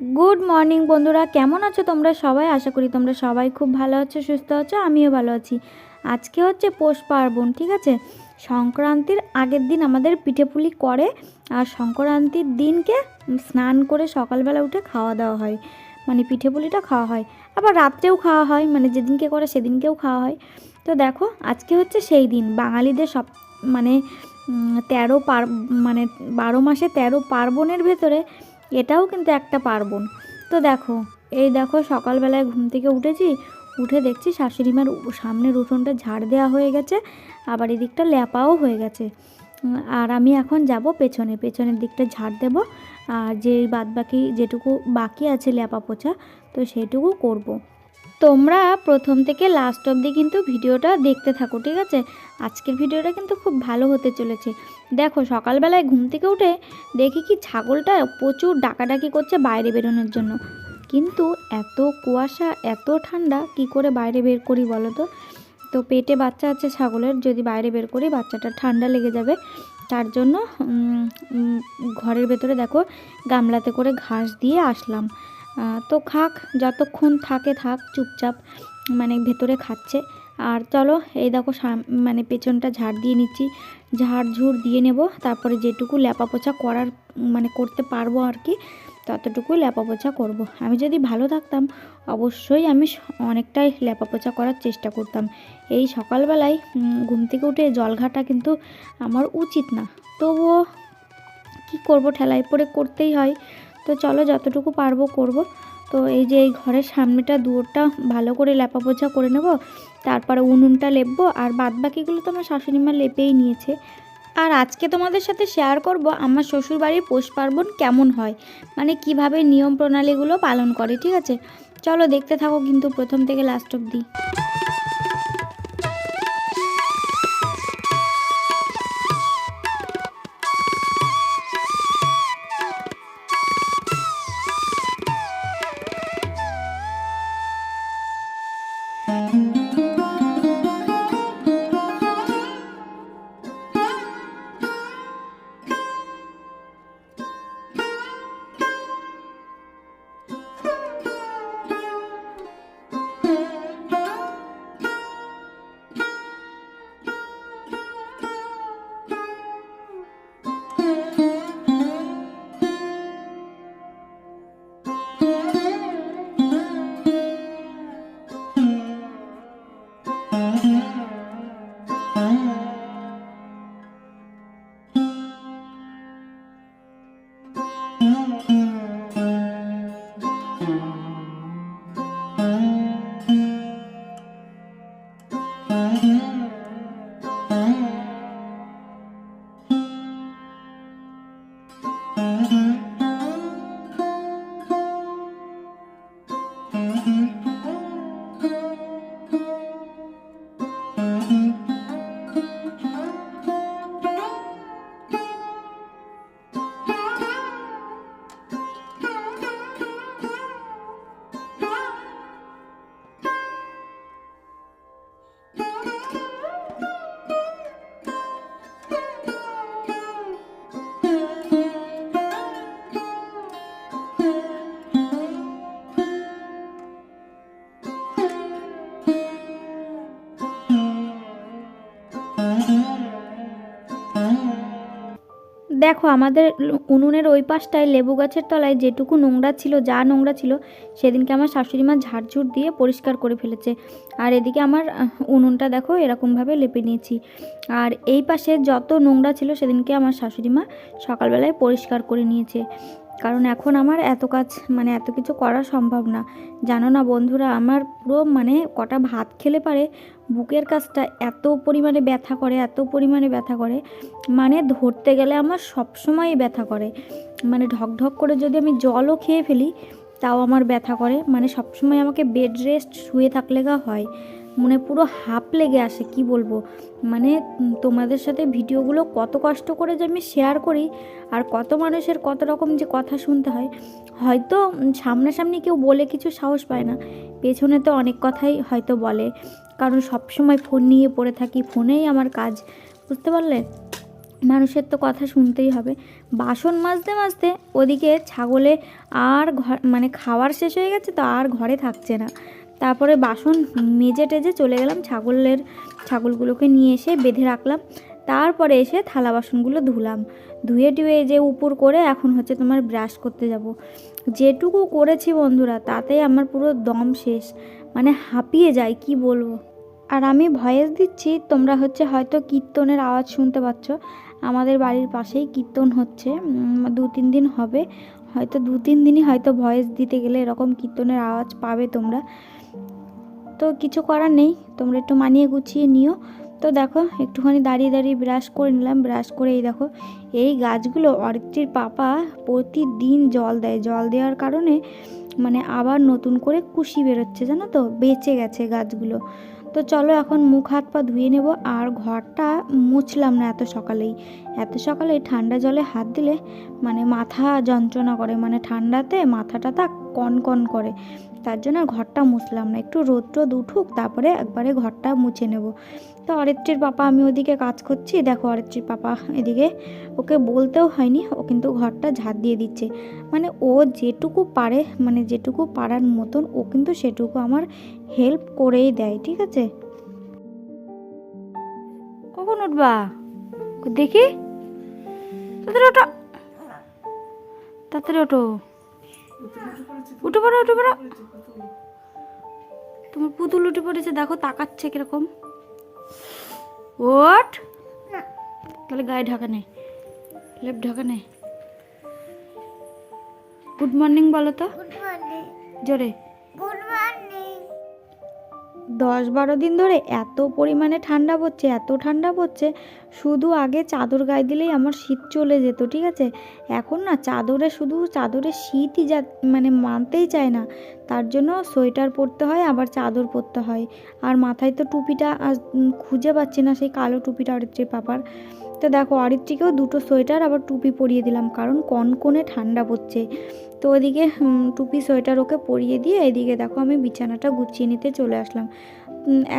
Good morning বন্ধুরা। কেমন আছো তোমরা সবাই? আশা করি তোমরা সবাই খুব ভালো আছো, সুস্থ আছো, আমিও ভালো আছি। আজকে হচ্ছে পৌষ পার্বণ, ঠিক আছে? সংক্রান্তির আগের দিন আমাদের পিঠেপুলি করে আর সংক্রান্তির দিনকে স্নান করে সকালবেলা উঠে খাওয়া দাওয়া হয়। মানে পিঠেপুলিটা খাওয়া হয়। আবার রাত্রেও খাওয়া হয় মানে যেদিনকে করে সেদিনকেও খাওয়া হয়। তো দেখো, আজকে হচ্ছে সেই দিন। বাঙালিদের সব মানে তেরো পার মানে বারো মাসে তেরো পার্বণের ভেতরে এটাও কিন্তু একটা পার্বণ তো দেখো, এই দেখো সকালবেলায় ঘুম থেকে উঠেছি, উঠে দেখছি শাশুড়িমার মার সামনের উঠোনটা ঝাড় দেওয়া হয়ে গেছে, আবার এদিকটা ল্যাপাও হয়ে গেছে আর আমি এখন যাব পেছনে, পেছনের দিকটা ঝাড় দেব, আর যে বাদ বাকি যেটুকু বাকি আছে ল্যাপা পোছা তো সেটুকু করব। তোমরা প্রথম থেকে লাস্ট অবধি কিন্তু ভিডিওটা দেখতে থাকো, ঠিক আছে? আজকের ভিডিওটা কিন্তু খুব ভালো হতে চলেছে। দেখো, সকালবেলায় ঘুম থেকে উঠে দেখি কি ছাগলটা প্রচুর ডাকাডাকি করছে বাইরে বেরোনোর জন্য। কিন্তু এত কুয়াশা, এত ঠান্ডা, কি করে বাইরে বের করি বলো তো? তো পেটে বাচ্চা আছে ছাগলের, যদি বাইরে বের করি বাচ্চাটা ঠান্ডা লেগে যাবে। তার জন্য ঘরের ভেতরে দেখো, গামলাতে করে ঘাস দিয়ে আসলাম। তো খাক, যতক্ষণ থাকে থাক, চুপচাপ মানে ভেতরে খাচ্ছে। আর চলো, এই দেখো মানে পেছনটা ঝাড় দিয়ে নিচ্ছি। ঝাড় ঝুড় দিয়ে নেব, তারপরে যেটুকু ল্যাপা পোছা করার মানে করতে পারব আর কি, ততটুকুই ল্যাপা পোছা করব। আমি যদি ভালো থাকতাম, অবশ্যই আমি অনেকটাই ল্যাপা পোছা করার চেষ্টা করতাম। এই সকালবেলায় ঘুম থেকে উঠে জল ঘাটা কিন্তু আমার উচিত না। তবুও কি করব, ঠেলায় পরে করতেই হয়। তো চলো যতটুকু পারব করব। তো এই যে এই ঘরের সামনেটা দুয়োরটা ভালো করে লেপা পোছা করে নেব, তারপরে উনুনটা লেপবো, আর বাদ বাকিগুলো তো আমার শাশুড়ি মা লেপেই নিয়েছে। আর আজকে তোমাদের সাথে শেয়ার করব আমার শ্বশুরবাড়ির পৌষ পার্বণ কেমন হয় মানে কীভাবে নিয়ম প্রণালীগুলো পালন করে, ঠিক আছে? চলো দেখতে থাকো কিন্তু প্রথম থেকে লাস্ট অবধি। দেখো, আমাদের উনুনের ওই পাশটায় লেবু গাছের তলায় যেটুকু নোংরা ছিল, যা নোংরা ছিল, সেদিনকে আমার শাশুড়ি মা ঝাড়ঝুড় দিয়ে পরিষ্কার করে ফেলেছে। আর এদিকে আমার উনুনটা দেখো, এরকমভাবে লেপে নিয়েছি। আর এই পাশে যত নোংরা ছিল, সেদিনকে আমার শাশুড়ি মা সকালবেলায় পরিষ্কার করে নিয়েছে। কারণ এখন আমার এত কাজ মানে এত কিছু করা সম্ভব না। জানো না বন্ধুরা, আমার পুরো মানে কটা ভাত খেলে পারে বুকের কাজটা এত পরিমাণে ব্যথা করে, এত পরিমাণে ব্যথা করে মানে ধরতে গেলে আমার সবসময়ই ব্যথা করে। মানে ঢক ঢক করে যদি আমি জলও খেয়ে ফেলি, তাও আমার ব্যথা করে। মানে সবসময় আমাকে বেড রেস্ট শুয়ে থাকলে গা হয়। মনে পুরো হাঁপ লেগে আসে, কি বলব? মানে তোমাদের সাথে ভিডিওগুলো কত কষ্ট করে যে আমি শেয়ার করি, আর কত মানুষের কত রকম যে কথা শুনতে হয়। হয়তো সামনাসামনি কেউ বলে কিছু সাহস পায় না। পেছনে তো অনেক কথাই হয়তো বলে। কারণ সব সময় ফোন নিয়ে পড়ে থাকি ফোনেই আমার কাজ, বুঝতে পারলে? মানুষের তো কথা শুনতেই হবে। বাসন মাজতে মাজতে ওদিকে ছাগলে আর ঘর মানে খাওয়ার শেষ হয়ে গেছে তো আর ঘরে থাকছে না। তারপরে বাসন মেজে টেজে চলে গেলাম ছাগলের, ছাগলগুলোকে নিয়ে এসে বেঁধে রাখলাম। তারপরে এসে থালা বাসনগুলো ধুলাম। ধুয়ে টুয়ে যে উপর করে এখন হচ্ছে তোমার ব্রাশ করতে যাব। যেটুকু করেছি বন্ধুরা, তাতে আমার পুরো দম শেষ। মানে হাঁপিয়ে যায় কি বলব? আর আমি ভয়েস দিচ্ছি, তোমরা হচ্ছে হয়তো কীর্তনের আওয়াজ শুনতে পাচ্ছ। আমাদের বাড়ির পাশেই কীর্তন হচ্ছে দু তিন দিন হবে। হয়তো দু তিন দিনই হয়তো ভয়েস দিতে গেলে এরকম কীর্তনের আওয়াজ পাবে তোমরা। তো কিছু করার নেই, তোমরা একটু মানিয়ে গুছিয়ে নিও। তো দেখো, একটুখানি দাঁড়িয়ে দাঁড়িয়ে ব্রাশ করে নিলাম। ব্রাশ করে এই দেখো, এই গাছগুলো অরিত্রির পাপা প্রতিদিন জল দেয়। জল দেওয়ার কারণে মানে আবার নতুন করে কুশি বেরোচ্ছে, জানো তো? বেঁচে গেছে গাছগুলো। তো চলো এখন মুখ, হাত, পা ধুয়ে নেব। আর ঘরটা মুছলাম না এত সকালেই। এত সকালে ঠান্ডা জলে হাত দিলে মানে মাথা যন্ত্রণা করে। মানে ঠান্ডাতে মাথাটা তা কন কন করে। তার জন্য ঘরটা মুছলাম না। একটু রোদ রোদ উঠুক, তারপরে একবারে ঘরটা মুছে নেব। তো অরিত্রির পাপা, আমি ওদিকে কাজ করছি। দেখো অরিত্রির পাপা এদিকে, ওকে বলতেও হয়নি, ও কিন্তু ঘরটা ঝাড় দিয়ে দিচ্ছে। মানে ও যেটুকু পারে মানে যেটুকু পারার মতন, ও কিন্তু সেটুকু আমার হেল্প করেই দেয়, ঠিক আছে? কখন উঠবা? দেখি। তাড়াতাড়ি ওঠো। তাড়াতাড়ি ওঠো। উঠে পড়ো উঠে পড়ো। তোমার পুতুল উঠে পড়েছে, দেখো, তাকাচ্ছে কীরকম। ওঠ। তাহলে গায়ে ঢাকা নেই। লেপ ঢাকা নেই। গুড মর্নিং বলো তো। গুড মর্নিং জোরে। গুড মর্নিং দশ বারো দিন ধরে এত পরিমাণে ঠান্ডা পড়ছে, এত ঠান্ডা পড়ছে, শুধু আগে চাদর গায়ে দিলেই আমার শীত চলে যেত, ঠিক আছে? এখন না চাদরে শুধু চাদরে শীতই যা মানে মানতেই চায় না। তার জন্য সোয়েটার পরতে হয়, আবার চাদর পরতে হয়। আর মাথায় তো টুপিটা খুঁজে পাচ্ছি না সেই কালো টুপিটা যে পাপার। তো দেখো আরিত্রিকেও দুটো সোয়েটার, আবার টুপি পরিয়ে দিলাম, কারণ কনকনে ঠান্ডা পড়ছে। তো ওদিকে টুপি, সোয়েটার ওকে পরিয়ে দিয়ে এদিকে দেখো আমি বিছানাটা গুছিয়ে নিতে চলে আসলাম।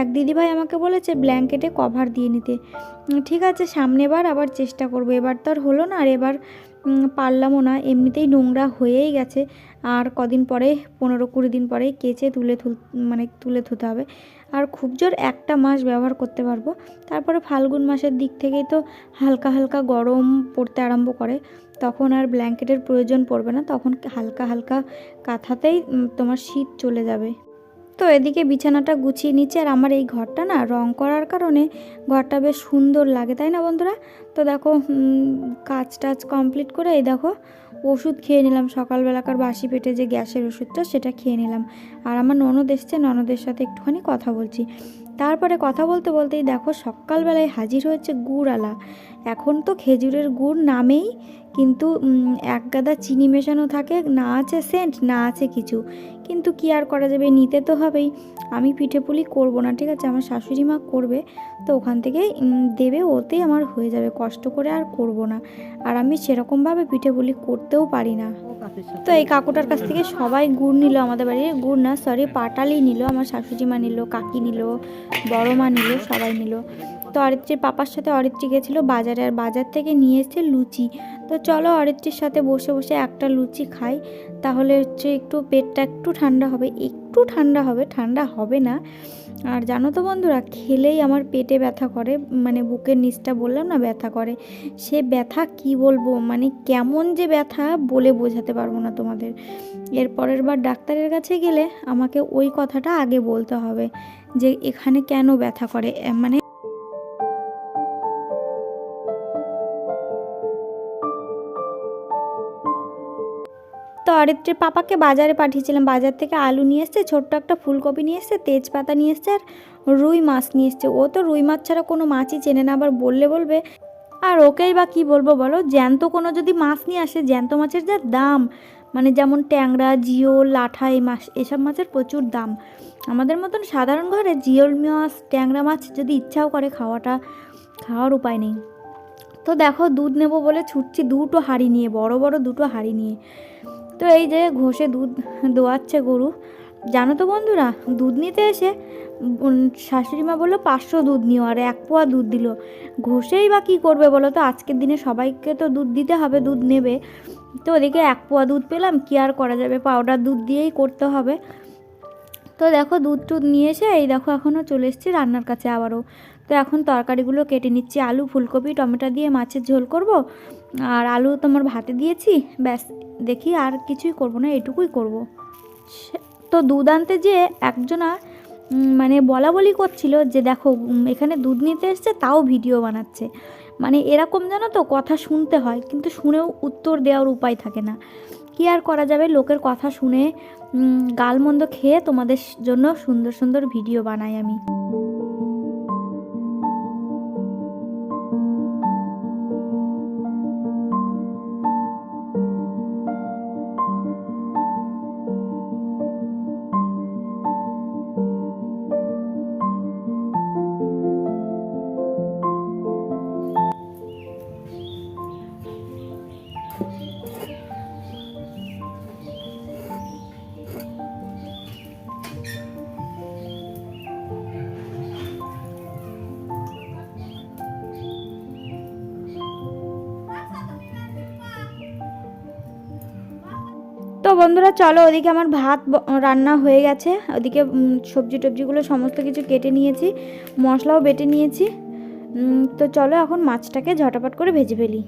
এক দিদিভাই আমাকে বলেছে ব্ল্যাঙ্কেটে কভার দিয়ে নিতে। ঠিক আছে সামনেবার আবার চেষ্টা করব, এবার তো আর হলো না, আর এবার পারলামও না। এমনিতেই নোংরা হয়েই গেছে। আর কদিন পরে, পনেরো কুড়ি দিন পরে কেচে তুলে তুল মানে তুলে ধুতে হবে। আর খুব জোর একটা মাস ব্যবহার করতে পারব। তারপরে ফাল্গুন মাসের দিক থেকেই তো হালকা হালকা গরম পড়তে আরম্ভ করে। তখন আর ব্ল্যাঙ্কেটের প্রয়োজন পড়বে না। তখন হালকা হালকা কাঁথাতেই তোমার শীত চলে যাবে। তো এদিকে বিছানাটা গুছিয়ে নিচ্ছে আর আমার এই ঘরটা না রং করার কারণে ঘরটা বেশ সুন্দর লাগে, তাই না বন্ধুরা? তো দেখো কাজ টাজ কমপ্লিট করে এই দেখো, ওষুধ খেয়ে নিলাম। সকালবেলাকার বাসি পেটে যে গ্যাসের ওষুধটা, সেটা খেয়ে নিলাম। আর আমার ননদ এসছে, ননদের সাথে একটুখানি কথা বলছি। তারপরে কথা বলতে বলতেই দেখো, সকালবেলায় হাজির হয়েছে গুড়-আলা এখন তো খেজুরের গুড় নামেই কিন্তু এক গাদা চিনি মেশানো থাকে না আছে সেন্ট না আছে কিছু। কিন্তু কি আর করা যাবে নিতে তো হবেই। আমি পিঠে পুলি করব না ঠিক আছে? আমার শাশুড়ি মা করবে তো ওখান উম, দেবে ওতেই আমার হয়ে যাবে। কষ্ট করে আর করব না। আর আমি সেরকমভাবে পিঠে পুলি করতেও পারি না। তো এই কাকুটার কাছ থেকে সবাই গুড় নিল আমাদের বাড়ির গুড় না সরি পাটালি নিল আমার শাশুড়ি মা নিল কাকি নিল বড় মা নিল সবাই নিল। তো অরিত্রীর পাপার সাথে অরিত্রী গেছিল বাজারে আর বাজার থেকে নিয়ে এসেছে লুচি। তো চলো অরিত্রীর সাথে বসে বসে একটা লুচি খাই। তাহলে হচ্ছে একটু পেটটা একটু ঠান্ডা হবে। একটু ঠান্ডা হবে ঠান্ডা হবে না। আর জানো তো বন্ধুরা, খেলেই আমার পেটে ব্যথা করে। মানে বুকের নিচটা বললাম না, ব্যথা করে। সে ব্যথা কি বলব? মানে কেমন যে ব্যথা বলে বোঝাতে পারব না তোমাদের। এর পরের বার ডাক্তারের কাছে গেলে আমাকে ওই কথাটা আগে বলতে হবে যে, এখানে কেন ব্যথা করে? মানে অরিত্রের পাপাকে বাজারে পাঠিয়েছিলাম। বাজার থেকে আলু নিয়ে এসছে, ছোট্ট একটা ফুলকপি নিয়ে এসছে, তেজপাতা নিয়ে এসছে আর রুই মাছ নিয়ে এসছে। ও তো রুই মাছ ছাড়া কোনো মাছই চেনে না, আবার বললে বলবে, আর ওকেই বা কী বলব বলো? জ্যান্ত কোনো যদি মাছ নিয়ে আসে, জ্যান্ত মাছের যা দাম মানে যেমন ট্যাংরা জিওল লাঠা, এই মাছ, এসব মাছের প্রচুর দাম। আমাদের মতন সাধারণ ঘরে জিওল মাছ, ট্যাংরা মাছ যদি ইচ্ছাও করে খাওয়াটা, খাওয়ার উপায় নেই। তো দেখো দুধ নেব বলে ছুটছি, দুটো হাঁড়ি নিয়ে, বড় বড় দুটো হাঁড়ি নিয়ে। তো এই যে ঘষে দুধ দোয়াচ্ছে গরু, জানো তো বন্ধুরা, দুধ নিতে এসে শাশুড়ি মা বলল পাঁচশো দুধ নিও, আর এক পোয়া দুধ দিল। ঘষেই বা কী করবে বলো তো? আজকের দিনে সবাইকে তো দুধ দিতে হবে, দুধ নেবে। তো ওদিকে এক পোয়া দুধ পেলাম, কি আর করা যাবে? পাউডার দুধ দিয়েই করতে হবে। তো দেখো দুধ টুধ নিয়ে এসে, এই দেখো এখনও চলে এসেছি রান্নার কাছে আবারও। তো এখন তরকারিগুলো কেটে নিচ্ছি, আলু, ফুলকপি, টমেটো দিয়ে মাছের ঝোল করব। আর আলু তোমার ভাতে দিয়েছি, ব্যাস, দেখি আর কিছুই করব না, এটুকুই করব। তো দুধ আনতে যে একজনা মানে বলা বলি করছিল যে দেখো এখানে দুধ নিতে এসছে, তাও ভিডিও বানাচ্ছে। মানে এরকম জানো তো, কথা শুনতে হয়, কিন্তু শুনেও উত্তর দেওয়ার উপায় থাকে না। কি আর করা যাবে? লোকের কথা শুনে গালমন্দ খেয়ে তোমাদের জন্য সুন্দর সুন্দর ভিডিও বানাই আমি। তো বন্ধুরা, চলো ওদিকে আমার ভাত রান্না হয়ে গেছে। ওদিকে সবজি টবজিগুলো সমস্ত কিছু কেটে নিয়েছি, মশলাও বেটে নিয়েছি। তো চলো এখন মাছটাকে ঝটাপট করে ভেজে ফেলি।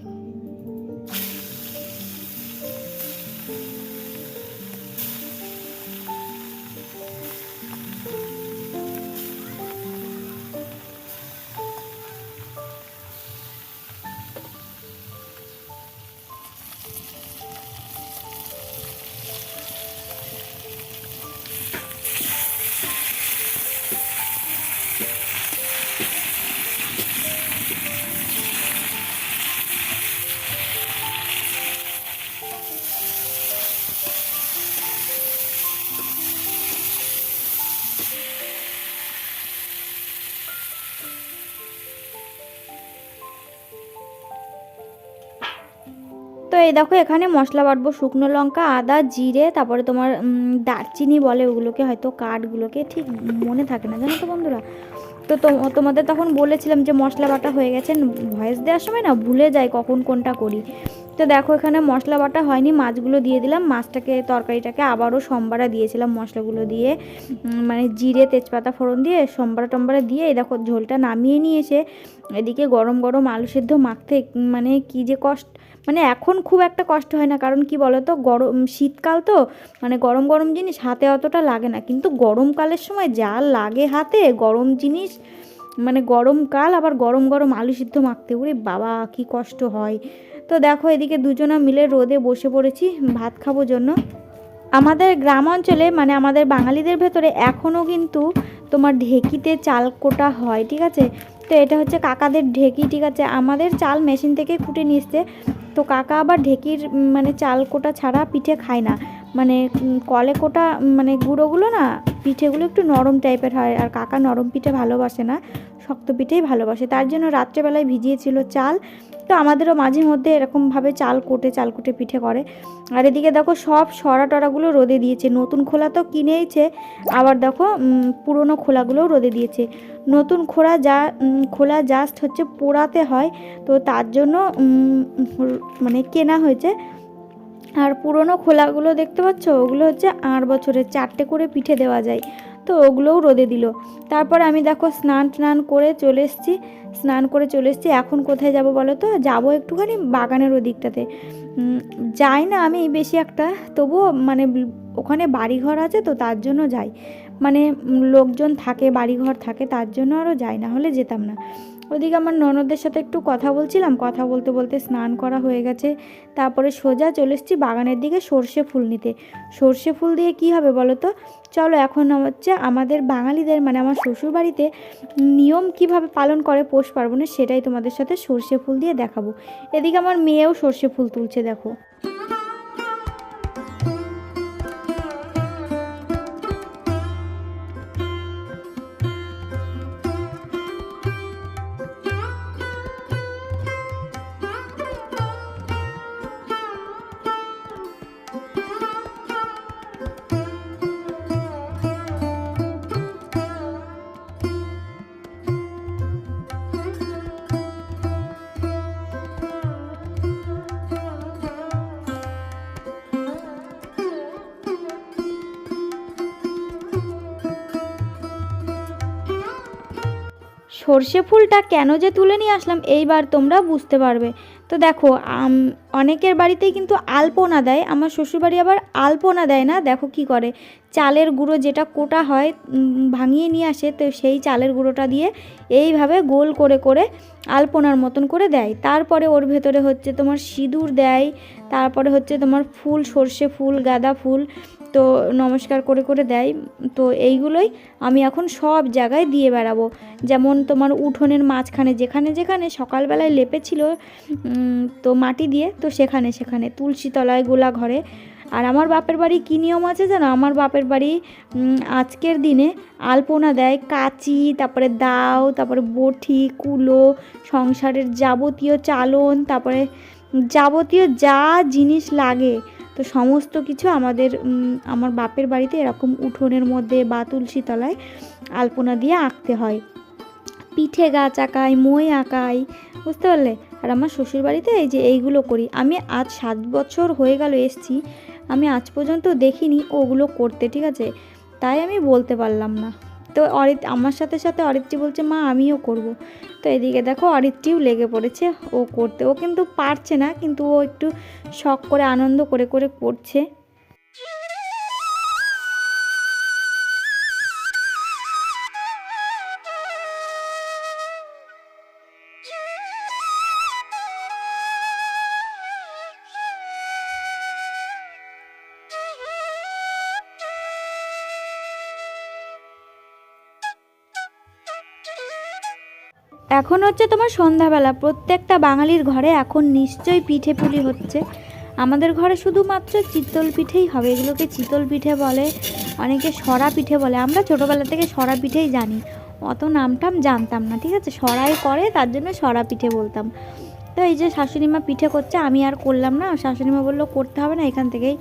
এই দেখো, এখানে মশলা বাটবো, শুকনো লঙ্কা, আদা, জিরে, তারপরে তোমার দারচিনি বলে ওগুলোকে হয়তো কাঠগুলোকে, ঠিক মনে থাকে না জানো তো বন্ধুরা? তো, তোমাদের তখন বলেছিলাম যে মশলা বাটা হয়ে গেছে, ভয়েস দেওয়ার সময় না ভুলে যাই কখন কোনটা করি। তো দেখো, এখানে মশলা বাটা হয়নি, মাছগুলো দিয়ে দিলাম। মাছটাকে, তরকারিটাকে আবারও সোমবারা দিয়েছিলাম মশলাগুলো দিয়ে। মানে জিরে, তেজপাতা, ফোড়ন দিয়ে সোমবারা টম্বারা দিয়ে দেখো ঝোলটা নামিয়ে নিয়েছে। এদিকে গরম গরম আলু সেদ্ধ মাখতে মানে কি যে কষ্ট মানে এখন খুব একটা কষ্ট হয় না। কারণ কি বলো তো গরম, শীতকাল তো মানে গরম গরম জিনিস হাতে অতটা লাগে না। কিন্তু গরমকালের সময় যা লাগে হাতে, গরম জিনিস মানে গরমকাল আবার গরম গরম আলু সিদ্ধ মাখতে। উড়ে বাবা, কি কষ্ট হয়। তো দেখো, এদিকে দুজনা মিলে রোদে বসে পড়েছি, ভাত খাব জন্য। আমাদের গ্রাম অঞ্চলে মানে আমাদের বাঙালিদের ভেতরে এখনও কিন্তু তোমার ঢেকিতে চাল কোটা হয়, ঠিক আছে? তো এটা হচ্ছে কাকাদের ঢেকি, ঠিক আছে? আমাদের চাল মেশিন থেকে কুটে এসছে। তো কাকা আবার ঢেকির মানে চাল কোটা ছাড়া পিঠে খায় না। মানে কলে কোটা মানে গুঁড়োগুলো না, পিঠেগুলো একটু নরম টাইপের হয়। আর কাকা নরম পিঠে ভালোবাসে না, শক্ত পিঠেই ভালোবাসে। তার জন্য রাত্রেবেলায় ভিজিয়েছিল চাল। তো আমাদেরও মাঝে মধ্যে এরকমভাবে চাল কোটে চাল কোটে পিঠে করে। আর এদিকে দেখো সব সরা টরাগুলো রোদে দিয়েছে। নতুন খোলা তো কিনেইছে, আবার দেখো পুরনো খোলাগুলোও রোদে দিয়েছে। নতুন খোলা যা খোলা জাস্ট হচ্ছে পোড়াতে হয়, তো তার জন্য মানে কেনা হয়েছে। আর পুরনো খোলাগুলো দেখতে পাচ্ছ? ওগুলো হচ্ছে আট বছরের, চারটে করে পিঠে দেওয়া যায়। তো ওগুলোও রোদে দিল। তারপর আমি দেখো স্নান টান করে চলে এসেছি। স্নান করে চলে এসেছি। এখন কোথায় যাব বলো তো? যাব একটুখানি বাগানের ওদিকটাতে। যাই না আমি বেশি একটা, তবুও মানে ওখানে বাড়িঘর আছে তো তার জন্য যাই। মানে লোকজন থাকে, বাড়িঘর থাকে, তার জন্য আরও যাই, না হলে যেতাম না। ওদিকে আমার ননদের সাথে একটু কথা বলছিলাম। কথা বলতে বলতে স্নান করা হয়ে গেছে। তারপরে সোজা চলে এসেছি বাগানের দিকে সর্ষে ফুল নিতে। সর্ষে ফুল দিয়ে কি হবে বলো তো? চলো এখন হচ্ছে আমাদের বাঙালিদের মানে আমার শ্বশুরবাড়িতে নিয়ম কীভাবে পালন করে পৌষ পার্বণে সেটাই তোমাদের সাথে সর্ষে ফুল দিয়ে দেখাবো। এদিকে আমার মেয়েও সর্ষে ফুল তুলছে, দেখো। সর্ষে ফুলটা কেন যে তুলে নিয়ে আসলাম, এইবার তোমরা বুঝতে পারবে। তো দেখো অনেকের বাড়িতেই কিন্তু আলপনা দেয়, আমার শ্বশুরবাড়ি আবার আলপনা দেয় না, দেখো কি করে। চালের গুঁড়ো যেটা কোটা হয় ভাঙিয়ে নিয়ে আসে, তো সেই চালের গুঁড়োটা দিয়ে এইভাবে গোল করে করে আলপনার মতন করে দেয়। তারপরে ওর ভেতরে হচ্ছে তোমার সিঁদুর দেয়, তারপরে হচ্ছে তোমার ফুল, সর্ষে ফুল, গাঁদা ফুল, তো নমস্কার করে করে দেয়। তো এইগুলোই আমি এখন সব জায়গায় দিয়ে বেড়াবো। যেমন তোমার উঠোনের মাঝখানে যেখানে যেখানে সকালবেলায় লেপেছিল তো মাটি দিয়ে, তো সেখানে সেখানে, তুলসী তলায় গোলা ঘরে আর আমার বাপের বাড়ি কী নিয়ম আছে জানো? আমার বাপের বাড়ি আজকের দিনে আলপনা দেয় কাচি, তারপরে দাও, তারপরে বটি, কুলো, সংসারের যাবতীয় চালন, তারপরে যাবতীয় যা জিনিস লাগে, তো সমস্ত কিছু আমাদের আমার বাপের বাড়িতে এরকম উঠোনের মধ্যে বা তুলসী তলায় আলপনা দিয়ে আঁকতে হয়। পিঠে গাছ আঁকাই, মই আঁকাই, বুঝতে পারলে? আর আমার শ্বশুরবাড়িতে এই যে এইগুলো করি। আমি আজ সাত বছর হয়ে গেল এসছি আমি আজ পর্যন্ত দেখিনি ওগুলো করতে, ঠিক আছে? তাই আমি বলতে পারলাম না। তো অরিত, আমার সাথে সাথে অরিত্রী বলছে, মা, আমিও করব। তো এদিকে দেখো অরিত্রীও লেগে পড়েছে, ও করতে, ও কিন্তু পারছে না, কিন্তু ও একটু শখ করে, আনন্দ করে করে করছে। এখন হচ্ছে তোমার সন্ধ্যাবেলা। প্রত্যেকটা বাঙালির ঘরে এখন নিশ্চয়ই পিঠে পুলি হচ্ছে। আমাদের ঘরে শুধুমাত্র চিতল পিঠেই হবে। এগুলোকে চিতল পিঠে বলে, অনেকে সরা পিঠে বলে। আমরা ছোটোবেলা থেকে সরা পিঠেই জানি। অত নামটাম জানতাম না, ঠিক আছে? সরাই করে, তার জন্য সরা পিঠে বলতাম। তো এই যে শাশুড়িমা পিঠে করছে, আমি আর করলাম না। শাশুড়িমা বলল, করতে হবে না, এখান থেকেই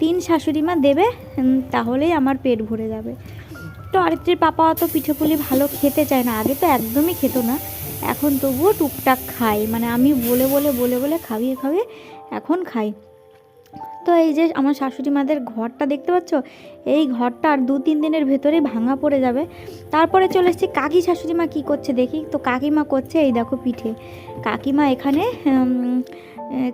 তিন শাশুড়িমা দেবে তাহলেই আমার পেট ভরে যাবে। তো আরেকটির পাপা অত পিঠে পুলি ভালো খেতে চায় না, আগে তো একদমই খেত না, এখন তবুও টুকটাক খাই মানে আমি বলে বলে বলে বলে খাইয়ে খাইয়ে এখন খাই। তো এই যে আমার শাশুড়ি মাদের ঘরটা দেখতে পাচ্ছ? এই ঘরটা আর দু তিন দিনের ভেতরে ভাঙা পড়ে যাবে। তারপরে চলে এসেছি, কাকি শাশুড়ি মা কী করছে দেখি? তো কাকিমা করছে এই দেখো পিঠে। কাকিমা এখানে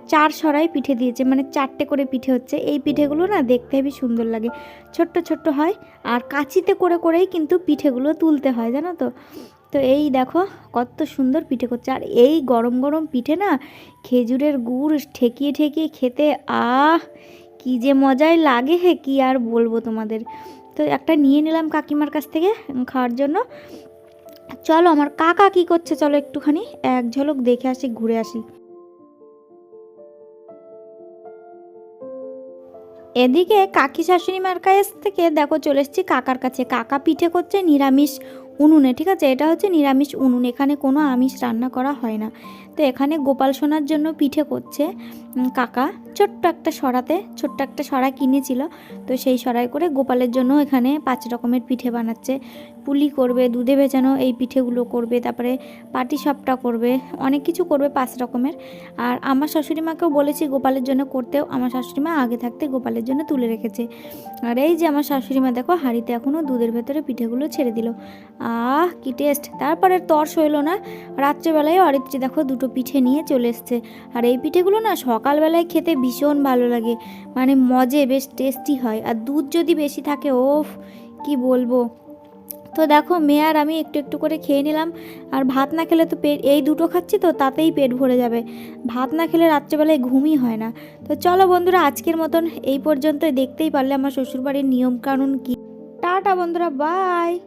চার সরাই পিঠে দিয়েছে মানে চারটে করে পিঠে হচ্ছে। এই পিঠেগুলো না দেখতে হেবি সুন্দর লাগে। ছোট্ট ছোট্ট হয় আর কাঁচিতে করে করেই কিন্তু পিঠেগুলো তুলতে হয়, জানো তো? তো এই দেখো কত সুন্দর পিঠে করছে। আর এই গরম গরম পিঠে না খেজুরের গুড় ঠেকিয়ে ঠেকিয়ে খেতে, আহ! কি যে মজায় লাগে হে, কি আর বলব তোমাদের? তো একটা নিয়ে নিলাম কাকিমার কাছ থেকে খাওয়ার জন্য। চলো আমার কাকা কি করছে, চলো একটুখানি এক ঝলক দেখে আসি, ঘুরে আসি। এদিকে কাকি শাশুড়ি মার কাছ থেকে দেখো চলে এসছি কাকার কাছে। কাকা পিঠে করছে নিরামিষ। উনুনে, ঠিক আছে? এটা হচ্ছে নিরামিষ উনুন। এখানে কোনো আমিষ রান্না করা হয় না। তো এখানে গোপাল সোনার জন্য পিঠে করছে কাকা। ছোট্ট একটা সরাতে ছোট্ট একটা সরা কিনেছিল। তো সেই সরাই করে গোপালের জন্য এখানে পাঁচ রকমের পিঠে বানাচ্ছে। পুলি করবে, দুধে ভেজানো এই পিঠেগুলো করবে, তারপরে পাটি সাপটা করবে, অনেক কিছু করবে পাঁচ রকমের। আর আমার শাশুড়ি মাকেও বলেছি গোপালের জন্য করতেও, আমার শাশুড়ি মা আগে থাকতে গোপালের জন্য তুলে রেখেছে। আর এই যে আমার শাশুড়ি মা, দেখো, হাঁড়িতে এখনও দুধের ভেতরে পিঠেগুলো ছেড়ে দিল। আহ, কি টেস্ট তারপরে তর্স হইল না। রাত্রেবেলায় অরিত্রী দেখো দুটো পিঠে নিয়ে চলে এসছে। আর এই পিঠেগুলো না সকালবেলায় খেতে ভীষণ ভালো লাগে। মানে মজে বেশ টেস্টি হয়। আর দুধ যদি বেশি থাকে, ওফ, কি বলব। তো দেখো, মেয়ে আর আমি একটু একটু করে খেয়ে নিলাম। আর ভাত না খেলে তো পেট, এই দুটো খাচ্ছি তো, তাতেই পেট ভরে যাবে। ভাত না খেলে রাত্রেবেলায় ঘুমই হয় না। তো চলো বন্ধুরা, আজকের মতন এই পর্যন্ত দেখতেই পারলে আমার শ্বশুরবাড়ির নিয়মকানুন কী। টাটা বন্ধুরা বাই